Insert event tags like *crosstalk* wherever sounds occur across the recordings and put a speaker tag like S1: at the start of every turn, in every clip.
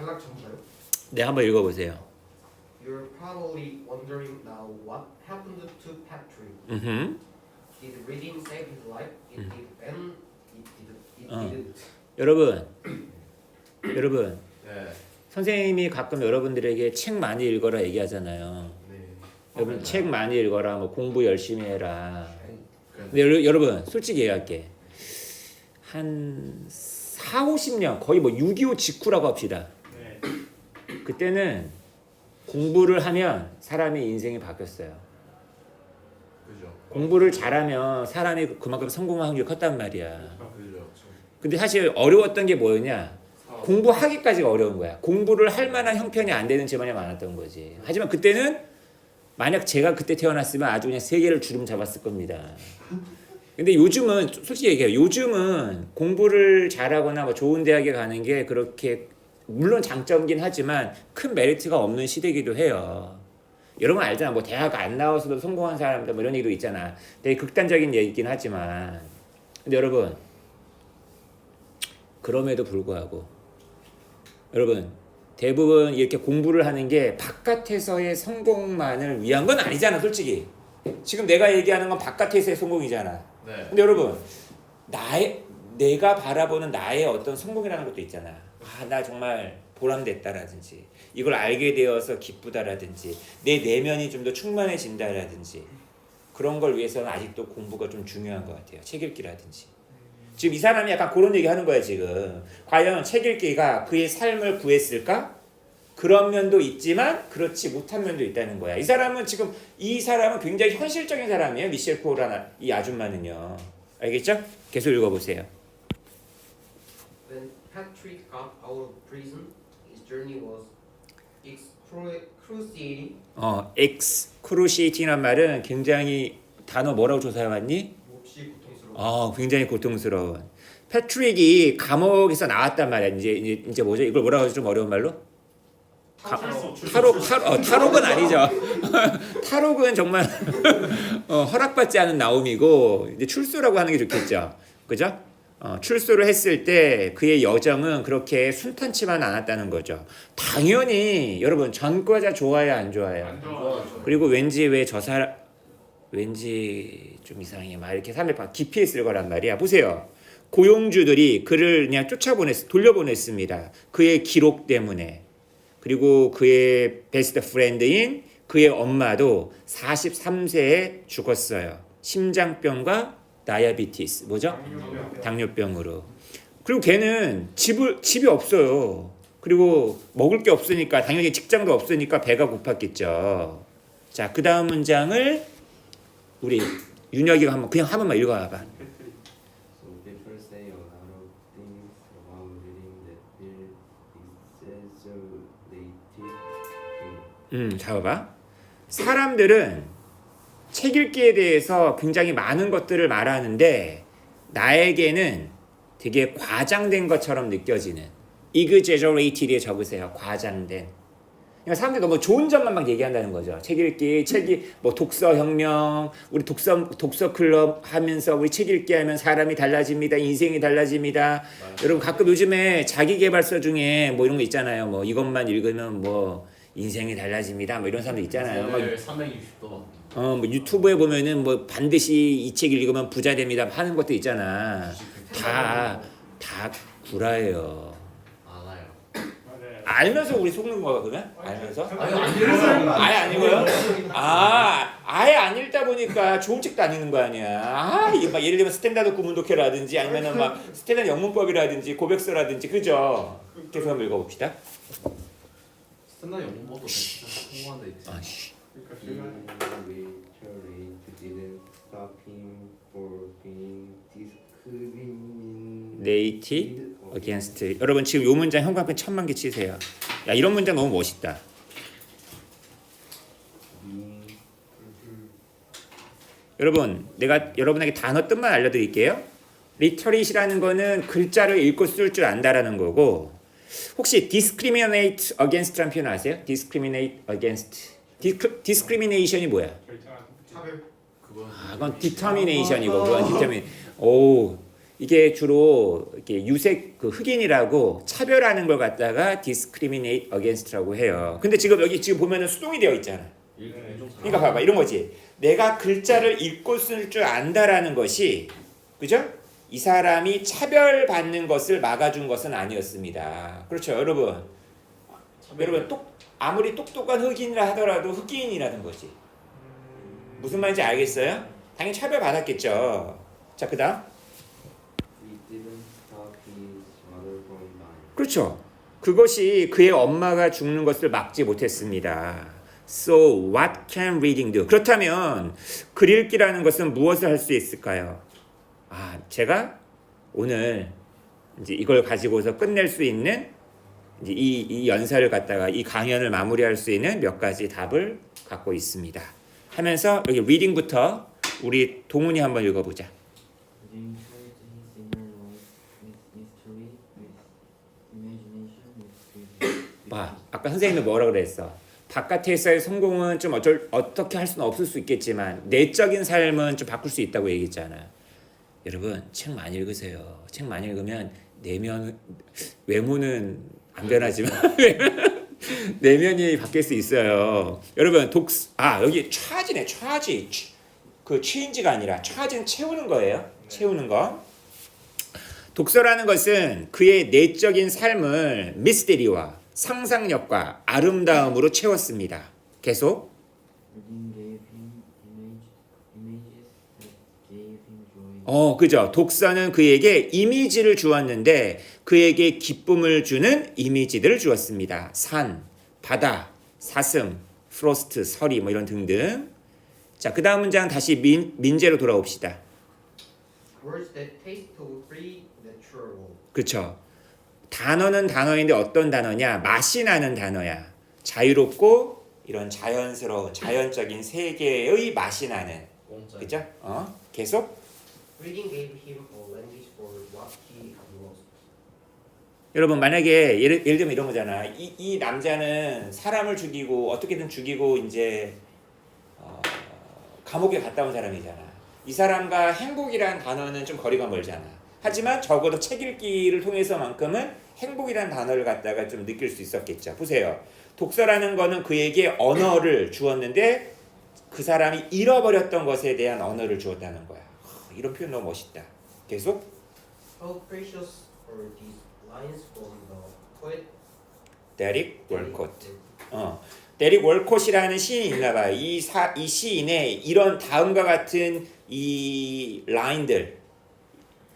S1: 탈락 전가요?
S2: 네, 한번 읽어보세요.
S1: You're probably wondering now what happened to Patrick.
S2: 음,
S1: Did reading save his life? It did and it did. It
S2: 어.
S1: didn't.
S2: 여러분, *clears throat* 여러분,
S3: 네.
S2: 선생님이 가끔 여러분들에게 책 많이 읽어라 얘기하잖아요.
S3: 네.
S2: 여러분 책 많이 읽어라, 뭐 공부 열심히 해라.
S3: 그
S2: 근데 여러- 여러분 솔직히 얘기할게. 한 4, 50년 거의 뭐 6.25 직후라고 합시다.
S3: 네.
S2: 그때는 공부를 하면 사람의 인생이 바뀌었어요.
S3: 그죠.
S2: 공부를 잘하면 사람이 그만큼 성공할 확률이 컸단 말이야.
S3: 아, 그죠.
S2: 근데 사실 어려웠던 게 뭐였냐?
S3: 사업.
S2: 공부하기까지가 어려운 거야. 공부를 할 만한 형편이 안 되는 집안이 많았던 거지. 하지만 그때는 만약 제가 그때 태어났으면 아주 그냥 세계를 주름 잡았을 겁니다. 근데 요즘은 솔직히 얘기해요. 요즘은 공부를 잘하거나 뭐 좋은 대학에 가는 게 그렇게 물론 장점이긴 하지만 큰 메리트가 없는 시대이기도 해요. 여러분 알잖아. 뭐 대학 안 나와서도 성공한 사람들 뭐 이런 얘기도 있잖아. 되게 극단적인 얘기긴 하지만 근데 여러분 그럼에도 불구하고 여러분 대부분 이렇게 공부를 하는 게 바깥에서의 성공만을 위한 건 아니잖아 솔직히 지금 내가 얘기하는 건 바깥에서의 성공이잖아
S3: 네.
S2: 근데 여러분 나의 내가 바라보는 나의 어떤 성공이라는 것도 있잖아 아 나 정말 보람됐다라든지 이걸 알게 되어서 기쁘다라든지 내 내면이 좀 더 충만해진다라든지 그런 걸 위해서는 아직도 공부가 좀 중요한 것 같아요. 책 읽기라든지. 지금 이 사람이 약간 그런 얘기 하는 거야 지금. 과연 책 읽기가 그의 삶을 구했을까? 그런 면도 있지만 그렇지 못한 면도 있다는 거야. 이 사람은 지금 이 사람은 굉장히 현실적인 사람이에요 미셸 코라는 이 아줌마는요. 알겠죠? 계속 읽어보세요
S1: When Patrick got out of prison, his journey was excruciating.
S2: 어, excruciating이란 말은 굉장히 단어 뭐라고 조사해왔니?
S1: 몹시 고통스러워.
S2: 아, 굉장히 고통스러운. 패트릭이 감옥에서 나왔단 말이야. 이제 이제, 이제 뭐죠? 이걸 뭐라고 하죠? 좀 어려운 말로? 가- 탈옥, 탈, 어, 탈옥은 아니죠. *laughs* 탈옥은 정말 *laughs* 어, 허락받지 않은 나옴이고 이제 출소라고 하는 게 좋겠죠. 그죠? 어, 출소를 했을 때 그의 여정은 그렇게 순탄치만 않았다는 거죠. 당연히 여러분 전과자 좋아요, 안 좋아요?
S3: 안.
S2: 그리고 왠지 왜 저 사람 왠지 좀 이상해 막 이렇게 사람을 막 깊이 있을 거란 말이야 보세요 고용주들이 그를 그냥 쫓아보냈 돌려보냈습니다 그의 기록 때문에 그리고 그의 베스트 프렌드인 그의 엄마도 43세에 죽었어요 심장병과 다이아비티스 뭐죠 당뇨병 으로 그리고 걔는 집을 집이 없어요 그리고 먹을 게 없으니까 당연히 직장도 없으니까 배가 고팠겠죠 자, 그 다음 문장을 우리 윤혁이가 한번 그냥 한 번만 읽어봐. 음, 잡아봐. 사람들은 책 읽기에 대해서 굉장히 많은 것들을 말하는데 나에게는 되게 과장된 것처럼 느껴지는 exaggerated에 적으세요. 과장된. 그러니까 사람들이 너무 좋은 점만 막 얘기한다는 거죠. 책 읽기, 책이 뭐 독서 혁명, 우리 독서 독서 클럽 하면서 우리 책 읽기 하면 사람이 달라집니다. 인생이 달라집니다. 여러분 가끔 요즘에 자기 개발서 중에 뭐 이런 거 있잖아요. 뭐 이것만 읽으면 뭐 인생이 달라집니다. 뭐 이런 사람들 있잖아요. 막
S3: 네, 360도.
S2: 어, 뭐 유튜브에 보면은 뭐 반드시 이 책 읽으면 부자 됩니다 하는 것도 있잖아. 다, 다 구라예요.
S3: 알아요.
S2: 알면서 우리 속는 거야, 그러면? 알면서?
S3: 아니 안 읽어요.
S2: 아예 아니고요? 아, 아예 안 읽다 보니까 좋은 책도 안 읽는 거 아니야. 아, 이게 막 예를 들면 스탠다드 구문독해라든지 아니면은 막 스탠다드 영문법이라든지 고백서라든지, 그죠? 계속 한번 읽어봅시다.
S3: 스탠다드 영문 보도 진짜 성공한 데 있지.
S2: 아, 씨.
S4: Being literate didn't stop him for being discriminated
S2: 네이티 against. 여러분 지금 요 문장 형광펜 천만 개 치세요. 야, 이런 문장 너무 멋있다.
S4: being
S2: 여러분, 내가 여러분에게 단어 뜻만 알려드릴게요. 리터릿이라는 거는 글자를 읽고 쓸 줄 안다라는 거고, 혹시 discriminate against라는 표현 아세요? discriminate against. 디스, discrimination이 뭐야? 아, 그건 determination이고, 그건 determin. 오, 이게 주로 이렇게 유색 그 흑인이라고 차별하는 걸 갖다가 discriminate against라고 해요. 근데 지금 여기 지금 보면은 수동이 되어 있잖아. 그러니까 봐봐 이런 거지. 내가 글자를 읽고 쓸 줄 안다라는 것이 그죠? 이 사람이 차별받는 것을 막아준 것은 아니었습니다. 그렇죠, 여러분. 여러분 똑 아무리 똑똑한 흑인이라 하더라도 흑인이라는 거지. 무슨 말인지 알겠어요? 당연히 차별받았겠죠. 자, 그 다음.
S4: From dying.
S2: 그렇죠. 그것이 그의 엄마가 죽는 것을 막지 못했습니다. So what can reading do? 그렇다면 글 읽기라는 것은 무엇을 할 수 있을까요? 아, 제가 오늘 이제 이걸 가지고서 끝낼 수 있는 이제 이, 이 연사를 갖다가 이 강연을 마무리할 수 있는 몇 가지 답을 갖고 있습니다. 하면서 여기 reading부터 우리 동훈이 한번 읽어보자. 봐, 아까 선생님은 뭐라 그랬어? 바깥에서의 성공은 좀 어쩔 어떻게 할 수는 없을 수 있겠지만 내적인 삶은 좀 바꿀 수 있다고 얘기했잖아. 여러분 책 많이 읽으세요. 책 많이 읽으면 내면 외모는 안 변하지만 *laughs* 내면이 바뀔 수 있어요. 여러분 독 아 여기 차지네 차지 그 체인지가 아니라 차지는 채우는 거예요. 채우는 거. 독서라는 것은 그의 내적인 삶을 미스테리와 상상력과 아름다움으로 채웠습니다. 계속
S5: Reading gave him image, images that gave him joy.
S2: 어 그죠 독서는 그에게 이미지를 주었는데 그에게 기쁨을 주는 이미지들을 주었습니다. 산, 바다, 사슴, 프로스트, 서리 뭐 이런 등등. 자 그 다음 문장 다시 민, 민재로 돌아옵시다.
S1: Words that taste so free, natural.
S2: 그쵸. 단어는 단어인데 어떤 단어냐? 맛이 나는 단어야. 자유롭고 이런 자연스러운 자연적인 세계의 맛이 나는.
S3: 공짜.
S2: 그죠? 어? 계속.
S1: Reading gave him a language for what he had lost.
S2: 여러분 만약에 예를, 예를 들면 이런 거잖아. 이, 이 남자는 사람을 죽이고 어떻게든 죽이고 이제 어, 감옥에 갔다 온 사람이잖아. 이 사람과 행복이란 단어는 좀 거리가 멀잖아. 하지만 적어도 책 읽기를 통해서만큼은 행복이란 단어를 갖다가 좀 느낄 수 있었겠죠. 보세요. 독서라는 거는 그에게 언어를 주었는데 그 사람이 잃어버렸던 것에 대한 언어를 주었다는 거야. 하, 이런 표현 너무 멋있다. 계속
S1: How precious are these lines from the poet
S2: 데릭 월콧. 어. 데릭 월콧이라는 시인이 있나 봐요. 이, 사, 이 시인의 이런 다음과 같은 이 라인들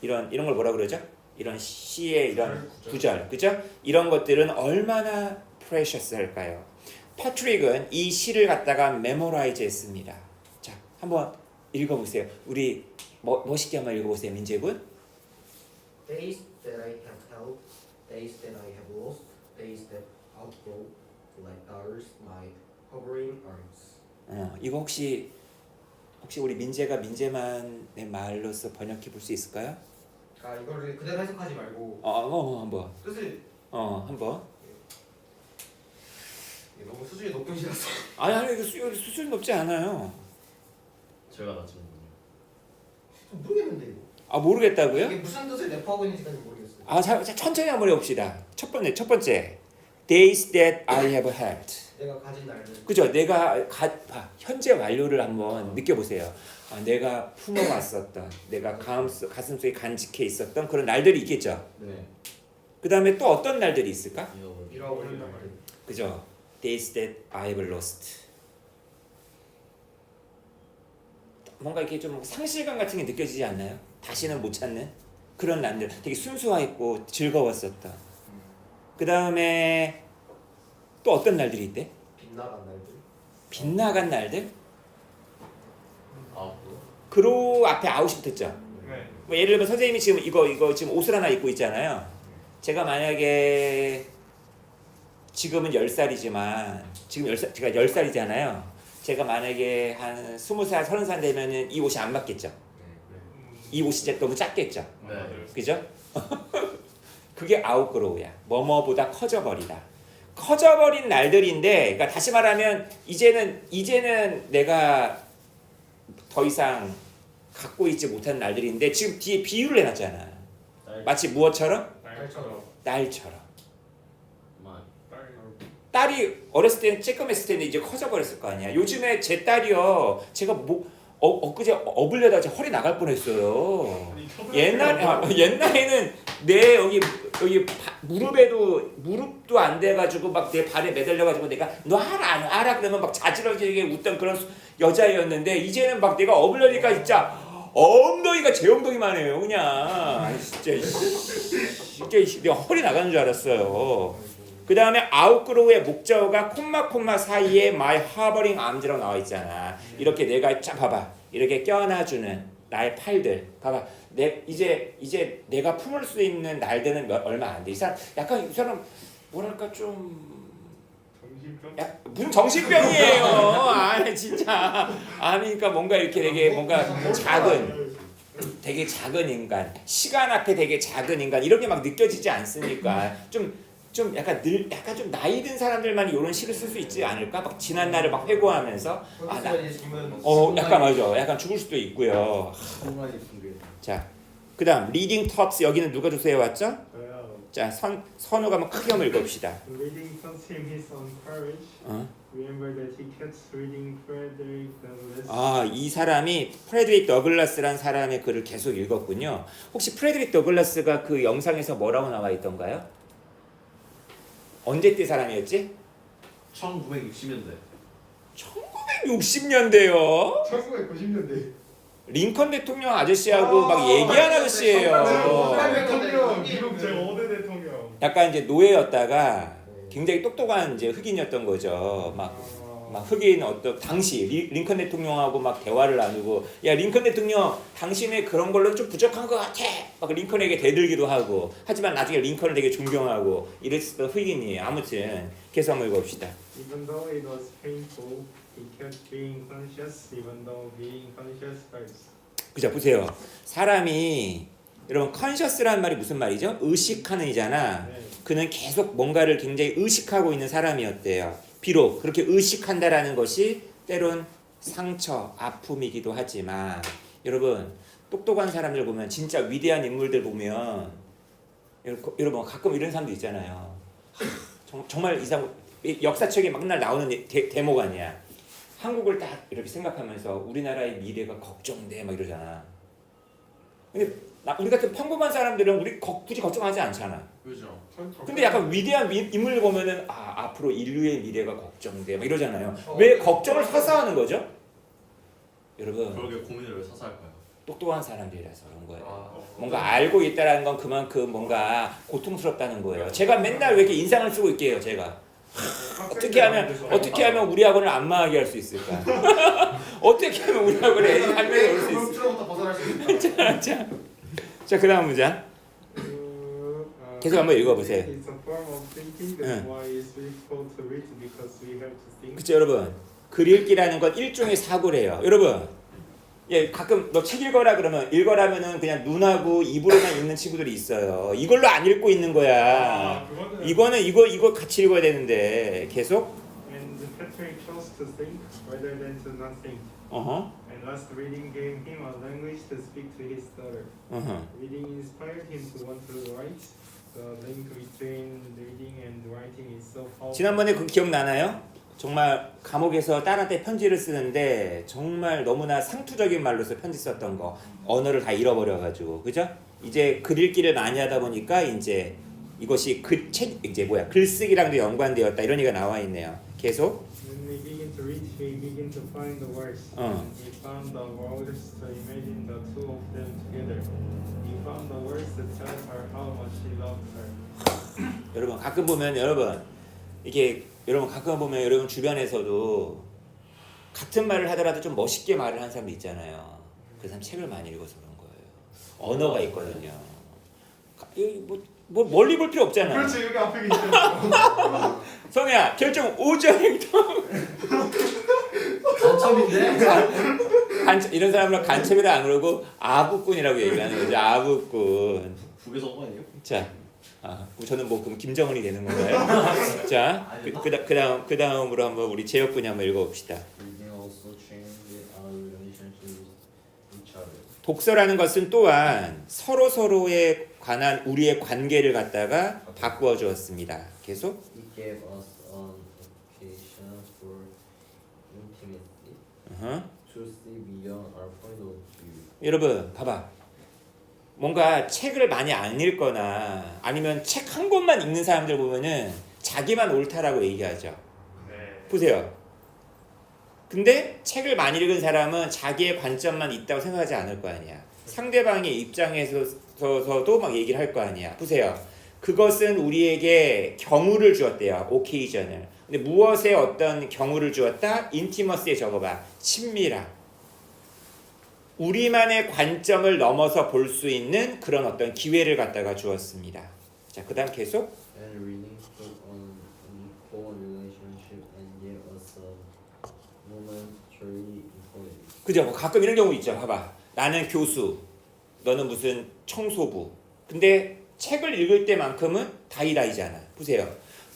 S2: 이런 이런 걸 뭐라 그러죠? 이런 시의 이런
S3: 구절.
S2: 그죠? 이런 것들은 얼마나 프레셔스할까요? 패트릭은 이 시를 갖다가 메모라이즈 했습니다. 자, 한번 읽어보세요. 우리 뭐, 멋있게 한번 읽어보세요, 민재군.
S1: Days that I have held, days that I have lost, days that outgrow, like ours, my hovering arms.
S2: 어, 이거 혹시 혹시 우리 민재가 민재만의 말로서 번역해 볼 수 있을까요?
S1: 아 이거를 그대로 해석하지 말고
S2: 어, 어, 어 한번.
S1: 뜻을
S2: 어, 한번.
S1: 이게 너무 수준이 높은 시라서
S2: 아니, 아니, 이거 수, 수준 높지 않아요.
S3: 제가.
S1: 좀 모르겠는데 이거
S2: 아, 모르겠다고요?
S1: 이게 무슨 뜻을 내포하고 있는지까지 모르겠어요.
S2: 아, 자, 자, 천천히 한번 해봅시다. 첫 번째, 첫 번째. Days that I have had.
S1: 내가 가진 날들
S2: 그죠? 내가 가, 봐, 현재 완료를 한번 느껴보세요. 아, 내가 품어왔었던, 내가 가슴, 가슴속에 간직해 있었던 그런 날들이 있겠죠.
S3: 네.
S2: 그 다음에 또 어떤 날들이 있을까?
S3: 잃어버린
S1: 잃어버린 날들.
S2: 그죠? Days that I have lost. 뭔가 이렇게 좀 상실감 같은 게 느껴지지 않나요? 다시는 못 찾는 그런 날들. 되게 순수하고 즐거웠었던. 그 다음에 또 어떤 날들이 있대?
S1: 빗나간 날들.
S2: 빗나간 날들? 그로 앞에 아웃이 붙었죠.
S1: 네.
S2: 뭐 예를 들면 선생님이 지금 이거 이거 지금 옷을 하나 입고 있잖아요. 제가 만약에 지금은 10살이지만 지금 10살 제가 10살이잖아요. 제가 만약에 한 20살, 30살 되면은 이 옷이 안 맞겠죠. 이 옷이 너무 작겠죠.
S3: 네.
S2: 그죠? *laughs* 그게 아웃그로우야. 뭐뭐보다 커져버리다. 커져버린 날들인데, 그러니까 다시 말하면 이제는 이제는 내가 더 이상 갖고 있지 못한 날들인데 지금 뒤에 비유를 해놨잖아. 마치 무엇처럼?
S3: 딸처럼.
S2: 딸처럼.
S3: 딸.
S2: 딸이 어렸을 때는 쬐끔했을 텐데 이제 커져버렸을 거 아니야. 요즘에 제 딸이요. 제가 뭐 어, 엊그제 업으려다가 제 허리 나갈 뻔했어요. 옛날 아, 옛날에는 내 여기 여기 바- 무릎에도 무릎도 안 돼가지고 막 내 발에 매달려가지고 내가 너 알아 너 알아 그러면 막 자지러지게 웃던 그런 수- 여자였는데 이제는 막 내가 업으려니까 진짜 엉덩이가 제 엉덩이만 해요 그냥 진짜 씨, 이게 씨, 내가 허리 나가는 줄 알았어요. 그 다음에 아웃그로우의 목적어가 콤마 콤마 사이에 my harboring arms라고 나와 있잖아. 이렇게 내가 자 봐봐 이렇게 껴안아주는 나의 팔들 봐봐 내 이제 이제 내가 품을 수 있는 날들은 몇, 얼마 안 돼. 이 사람 약간 이 사람 뭐랄까 좀. 야, 무슨 정신병이에요. 아니 진짜 아니 그러니까 뭔가 이렇게 되게 뭔가 작은 되게 작은 인간, 시간 앞에 되게 작은 인간 이런 게막 느껴지지 않습니까? 좀 좀 약간 늘 약간 좀 나이 든 사람들만 이런 시를 쓸 수 있지 않을까? 막 지난 날을 막 회고하면서 아, 나- 어 약간 맞아, 약간 죽을 수도 있고요. 자, 그다음 리딩 텁스 여기는 누가 주세요 왔죠? 자, 선 선우가 한번 크게 한번 읽읍시다.
S6: Reading taught him his own courage.
S2: 어?
S6: Remember that he kept reading Frederick Douglass.
S2: 아, 이 사람이 프레드릭 더글라스란 사람의 글을 계속 읽었군요. 혹시 프레드릭 더글라스가 그 영상에서 뭐라고 나와 있던가요? 언제 때 사람이었지?
S3: 1960년대.
S2: 1960년대요.
S1: 1990년대.
S2: 링컨 대통령 아저씨하고 막 얘기한 아저씨예요.
S6: 대통령 미국 제 5대 대통령.
S2: 약간 이제 노예였다가 굉장히 똑똑한 이제 흑인이었던 거죠. 막 막 흑인 어떤 당시 리, 링컨 대통령하고 막 대화를 나누고 야 링컨 대통령 당신의 그런 걸로 좀 부족한 것 같아 막 링컨에게 대들기도 하고 하지만 나중에 링컨을 되게 존경하고 이랬던 흑인이 아무튼 계속 한번 읽어봅시다
S6: Even though it was painful, he kept being conscious. Even though being conscious hurts.
S2: 그죠 보세요 사람이 여러분 컨셔스라는 말이 무슨 말이죠 의식하는 이잖아
S6: 네.
S2: 그는 계속 뭔가를 굉장히 의식하고 있는 사람이었대요. 비록 그렇게 의식한다라는 것이 때론 상처, 아픔이기도 하지만 여러분 똑똑한 사람들 보면 진짜 위대한 인물들 보면 여러분, 가끔 이런 사람도 있잖아요. 정말 이상 이 역사책에 막날 나오는 대, 대목 아니야. 한국을 딱 이렇게 생각하면서 우리나라의 미래가 걱정돼 막 이러잖아. 근데 나, 우리 같은 평범한 사람들은 우리 거, 굳이 걱정하지 않잖아.
S3: 그죠.
S2: 근데 약간 위대한 위- 인물을 보면은 아 앞으로 인류의 미래가 걱정돼 막 이러잖아요. 왜 걱정을 사서 하는 거죠? 여러분
S3: 그러게 고민을 왜 사서 할까요?
S2: 똑똑한 사람들이라서 그런 거예요.
S3: 아,
S2: 뭔가 알고 있다라는 건 그만큼 뭔가 고통스럽다는 거예요. 제가 맨날 왜 이렇게 인상을 쓰고 있게요, 제가. 어떻게 하면 어떻게 하면 우리 학원을 안 망하게 할 수 있을까? *laughs* 어떻게 하면 우리 학원에 애들 한 명이 올수 있을까?
S1: 수 있다. *laughs*
S2: 자, 자, 자, 그다음 문장.
S6: Uh,
S2: 계속 한번 읽어 보세요.
S6: It's a form of thinking. That's why it's difficult to read because we have to think.
S2: 그쵸 여러분 글 읽기라는 건 일종의 사고래요 여러분 예 가끔 너 책 읽어라 그러면 읽어라면은 그냥 눈하고 입으로만 읽는 친구들이 있어요 이걸로 안 읽고 있는 거야
S6: 아, 그거는
S2: 이거는 이거 이거 같이 읽어야 되는데 계속
S6: And Patrick chose to think rather than to not think.
S2: 어허
S6: And last reading gave him a language to speak to his daughter.
S2: 어허
S6: Reading inspired him to want to write. The link between reading and writing is so powerful.
S2: 지난번에 그 기억나나요? 정말 감옥에서 딸한테 편지를 쓰는데 정말 너무나 상투적인 말로서 편지 썼던 거 언어를 다 잃어버려가지고 그죠? 이제 글 읽기를 많이 하다 보니까 이제 이것이 글책 이제 뭐야 글쓰기랑도 연관되었다 이런 얘기가 나와 있네요. 계속
S6: When we begin to read, we begin to find the words.
S2: 어.
S6: And he found the words to imagine the two of them together. He found the words to tell her how much he loved her. *coughs*
S2: 여러분 가끔 보면 여러분 이게 여러분 가끔 보면 여러분 주변에서도 같은 말을 하더라도 좀 멋있게 말을 하는 사람도 있잖아요. 그 사람 책을 많이 읽어서 그런 거예요. 언어가 있거든요. 뭐, 뭐 멀리 볼 필요 없잖아.
S1: 그렇지 여기 앞에 계시죠. *laughs*
S2: 성우야 결정 5점 행동. *laughs*
S4: 당첨인데?
S2: 간첩, 이런 사람을 간첩이라 안 그러고 아부꾼이라고 얘기하는 거죠. 아부꾼.
S3: 북에서 온거 아니에요?
S2: 자, 아, 저는 뭐 그럼 김정은이 되는 건가요? *laughs* 자, 그, 그, 그 다음 그 다음으로 한번 우리 제혁 군이 한번 읽어봅시다.
S4: Reading also changed our relationship with each other.
S2: 독서라는 것은 또한 서로 서로의 관한 우리의 관계를 갖다가 바꾸어 주었습니다. 계속
S4: He gave us an occasion for intimacy
S2: 어허.
S4: to see beyond our point of view.
S2: 여러분 봐봐. 뭔가 책을 많이 안 읽거나 아니면 책 한 권만 읽는 사람들 보면은 자기만 옳다라고 얘기하죠.
S6: 네.
S2: 보세요. 근데 책을 많이 읽은 사람은 자기의 관점만 있다고 생각하지 않을 거 아니야. 상대방의 입장에서도 막 얘기를 할 거 아니야. 보세요. 그것은 우리에게 경우를 주었대요. 오케이전을 근데 무엇에 어떤 경우를 주었다? 인티머스에 적어봐 친밀함 우리만의 관점을 넘어서 볼 수 있는 그런 어떤 기회를 갖다가 주었습니다. 자, 그 다음 계속
S4: And reading spoke on unequal relationship and gave us a momentary equality.
S2: 그죠? 뭐 가끔 이런 경우 있죠. 봐봐. 나는 교수, 너는 무슨 청소부. 근데 책을 읽을 때만큼은 다이다이잖아. 보세요.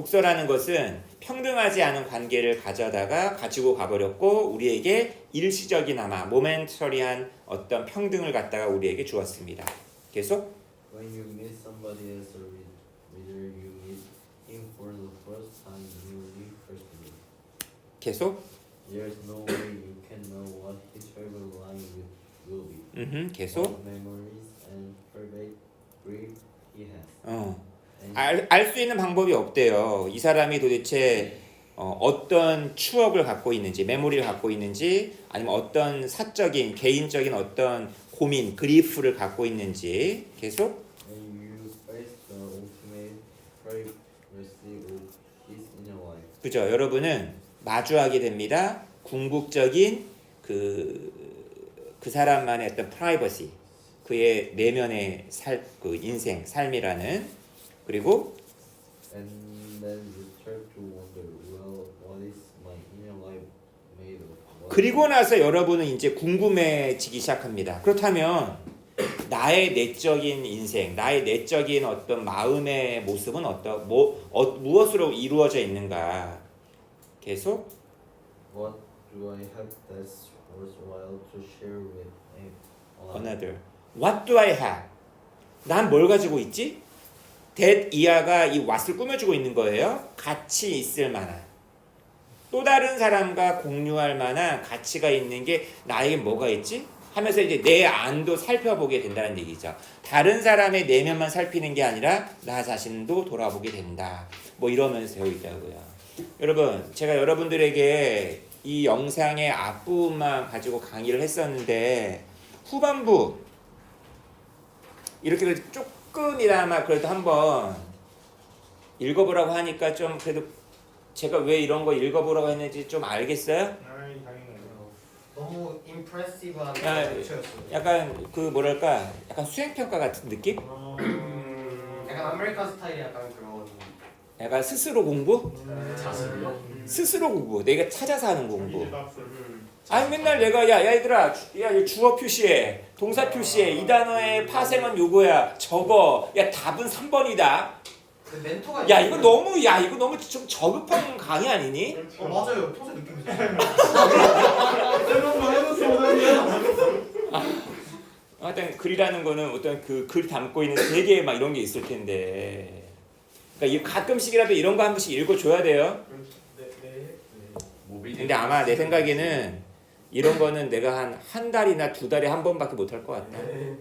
S2: 독서라는 것은 평등하지 않은 관계를 가져다가 가지고 가버렸고 우리에게 일시적이나마 모멘터리한 어떤 평등을 갖다가 우리에게 주었습니다. 계속
S4: When you meet somebody read- reader, you meet him for the first time newly personally.
S2: 계속
S4: There's no way you can know what his favorite line will, be.
S2: 음흠, 계속
S4: memories and private grief he has.
S2: 어. 알 수 있는 방법이 없대요. 이 사람이 도대체 어, 어떤 추억을 갖고 있는지, 메모리를 갖고 있는지, 아니면 어떤 사적인, 개인적인 어떤 고민, 그리프를 갖고 있는지 계속
S4: ultimate life.
S2: 그죠? 여러분은 마주하게 됩니다. 궁극적인 그, 그 사람만의 어떤 프라이버시, 그의 내면의 살, 그 인생, 삶이라는 그리고
S4: And then you start to wonder, well, what is my inner life made of? What
S2: 그리고 나서 여러분은 이제 궁금해지기 시작합니다. 그렇다면 나의 내적인 인생, 나의 내적인 어떤 마음의 모습은 어떤 뭐 어, 무엇으로 이루어져 있는가? 계속
S4: What do I have that's worthwhile to share with a-
S2: another. What do I have? 난 뭘 가지고 있지? That 이하가 이 what을 꾸며주고 있는 거예요. 가치 있을 만한. 또 다른 사람과 공유할 만한 가치가 있는 게 나에게 뭐가 있지? 하면서 이제 내 안도 살펴보게 된다는 얘기죠. 다른 사람의 내면만 살피는 게 아니라 나 자신도 돌아보게 된다. 뭐 이러면서 되어 있다고요. 여러분, 제가 여러분들에게 이 영상의 앞부분만 가지고 강의를 했었는데 후반부 이렇게 조금이나마 그래도 한번 읽어보라고 하니까 좀 그래도 제가 왜 이런 거 읽어보라고 했는지 좀 알겠어요?
S6: 아이 당연해요.
S1: 너무 임프레시브한
S2: 야,
S1: lecture였어요.
S2: 약간 그 뭐랄까 약간 수행평가 같은 느낌?
S6: 어...
S1: 약간 아메리칸 스타일 약간 그런
S2: 약간 스스로 공부?
S1: 자습이요?
S2: 스스로 공부 내가 찾아서 하는 공부
S6: 자기 답서를
S2: 아니 맨날 내가 야, 야 얘들아 주- 야 주어 표시해. 동사 표시해. 이 단어의 파생은 요거야. 적어. 야 답은 3번이다.
S1: 그 멘토가
S2: 야. 이거 너무 야 이거 너무 좀 저급한 강의 아니니?
S1: 어 맞아요. 평소에 느낌이 있어요.
S6: 해봤어 해봤어 오늘이야.
S2: 하여튼 글이라는 거는 어떤 그 글 담고 있는 세계 막 이런 게 있을 텐데. 그러니까 이 가끔씩이라도 이런 거 한 번씩 읽어줘야 돼요.
S1: 네네
S3: 모빌.
S2: 근데 아마 내 생각에는 이런 거는 내가 한 한 달이나 두 달에 한 번밖에 못 할 것 같다
S1: 네.